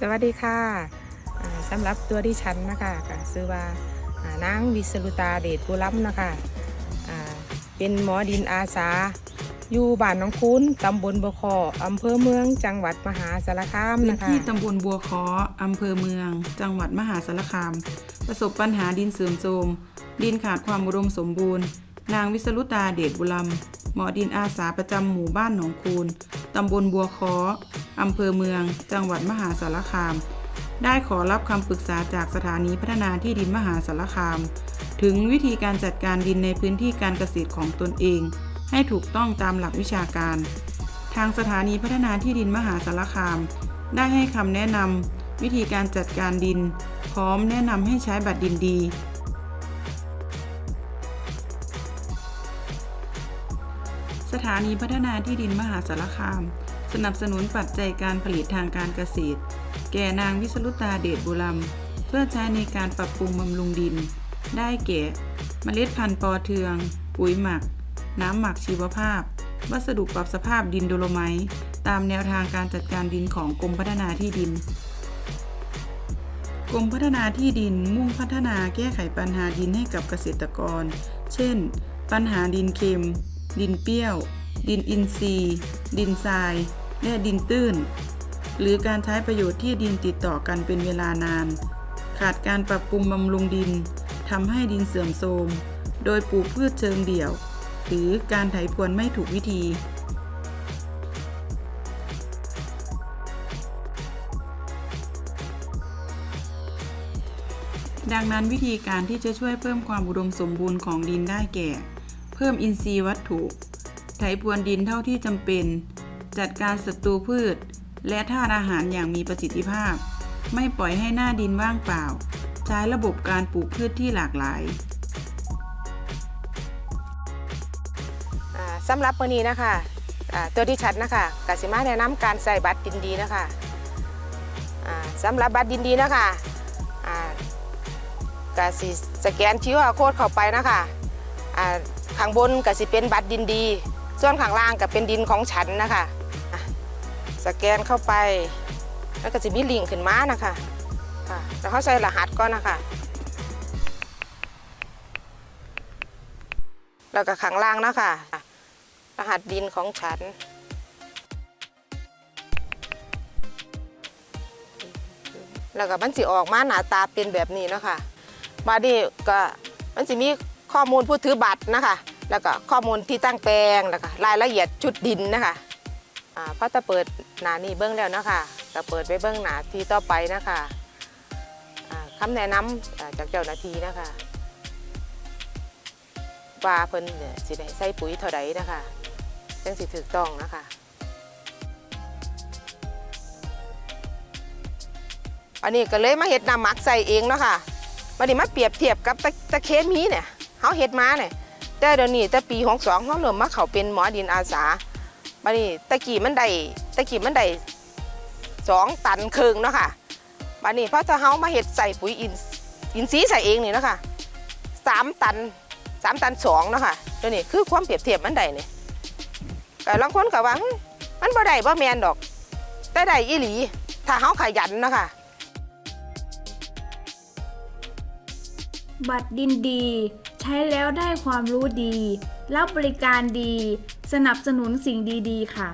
สวัสดีค่ะสำหรับตัวที่ฉันนะคะก็ชื่อว่านางวิสรุตาเดชบุรัมนะคะเป็นหมอดินอาสา อยู่บ้านหน้องคุ้นตำบลบัวคออำเภอเมืองจังหวัดมหาสารคามนะคะที่ตำบลบัวคออำเภอเมือง จังหวัดมหาสารคาม ประสบปัญหาดินเสื่อมโทรมดินขาดความอุดมสมบูรณ์ นางวิสรุตาเดชบุรัม หมอดินอาสาประจำหมู่บ้านหนองคูนตำบลบัวค้ออำเภอเมือง จังหวัดมหาสารคาม ได้ขอรับคำปรึกษาจากสถานีพัฒนาที่ดินมหาสารคาม ถึงวิธีการจัดการดินในพื้นที่การเกษตรของตนเอง ให้ถูกต้องตามหลักวิชาการ ทางสถานีพัฒนาที่ดินมหาสารคาม ได้ให้คำแนะนำวิธีการจัดการดิน พร้อมแนะนำให้ใช้บัตรดินดี สถานีพัฒนาที่ดินมหาสารคาม สนับสนุนปัจจัยการผลิตทางการเกษตร แก่นางวิสรุตาเดชบุรัมเพื่อใช้ในการปรับปรุงบำรุงดิน ได้แก่ เมล็ดพันธุ์ปอเทือง ปุ๋ยหมัก น้ำหมักชีวภาพ วัสดุปรับสภาพดินโดโลไมต์ตามแนวทางการจัดการดินของกรมพัฒนาที่ดินกรมพัฒนาที่ดินมุ่งพัฒนาแก้ไขปัญหาดินให้กับเกษตรกร เช่น ปัญหาดินเค็ม ดินเปรี้ยว ดินอินทรีย์ ดินทราย และดินตื้น หรือการใช้ประโยชน์ที่ดินติดต่อกันเป็นเวลานาน ขาดการปรับปรุงบำรุงดินทำให้ดินเสื่อมโทรม โดยปลูกพืชเชิงเดี่ยว หรือการไถพรวนไม่ถูกวิธีดังนั้นวิธีการที่จะช่วยเพิ่มความอุดมสมบูรณ์ของดินได้แก่ เพิ่มอินทรีย์วัตถุ ไถพรวนดินเท่าที่จำเป็น จัดการศัตรูพืช และธาตุอาหารอย่างมีประสิทธิภาพ ไม่ปล่อยให้หน้าดินว่างเปล่า ใช้ระบบการปลูกพืชที่หลากหลายสำหรับวันนี้นะคะตัวที่ฉันนะคะกสิมาแนะนำการใส่บัตรดินดีนะคะสำหรับบัตรดินดีนะคะอ่ากสิสแกนชิวโค้ดเข้าไปนะคะ ข้างบนกสิเป็นบัตรดินดี ส่วนข้างล่างก็เป็นดินของฉันนะคะสแกนเข้าไป แล้วก็จะมีลิงก์ขึ้นมานะคะค่ะแล้วเขาใส่รหัสก่อนนะคะแล้วก็ข้างล่างนะคะรหัสดินของฉันแล้วก็มันสิออกมาหน้าตาเป็นแบบนี้เนาะคะบาดีก็มันสิมี ข้อมูลผู้ถือบัตรนะคะ แล้วก็ข้อมูลที่ตั้งแปลงแล้วก็รายละเอียดชุดดินนะคะอ่าพอจะเปิดหน้านี้เบื้องแล้วนะคะก็เปิดไปเบื้องหน้าที่ต่อไปนะคะอ่าแนะนำอ่าจากเจ้าหน้าที่นะคะว่าเพิ่นสิได้ใส่ปุ๋ยเท่าใดนะคะจังสิถูกต้องนะคะอันนี้ก็เลยมาเฮ็ดน้ำหมักใส่เองเนาะค่ะมาดิมาเปรียบเทียบกับตะตะเคมีเนี่ย เฮาเฮ็ดมาเนี่ยแต่เดี๋ยวนี้แต่ปี62เฮาเริ่มมาเขาเป็นหมอดินอาสาบัดนี้ตะกี้มันได้ตะกี้มันได้สองตันครึ่งเนาะค่ะบัดนี้พอถ้าเฮามาเฮ็ดใส่ปุ๋ยอินอินทรีใส่เองนี่เนาะค่ะสามตันสามตันสองเนาะค่ะเดี๋ยวนี้คือความเปรียบเทียบมันได้เนี่ยแต่บางคนก็ว่ามันบ่ได้บ่แมนดอก แต่ได้อีหลี ถ้าเฮาขยันเนาะค่ะบัตรดินดี ใช้แล้วได้ความรู้ดี รับบริการดี สนับสนุนสิ่งดีๆ ค่ะ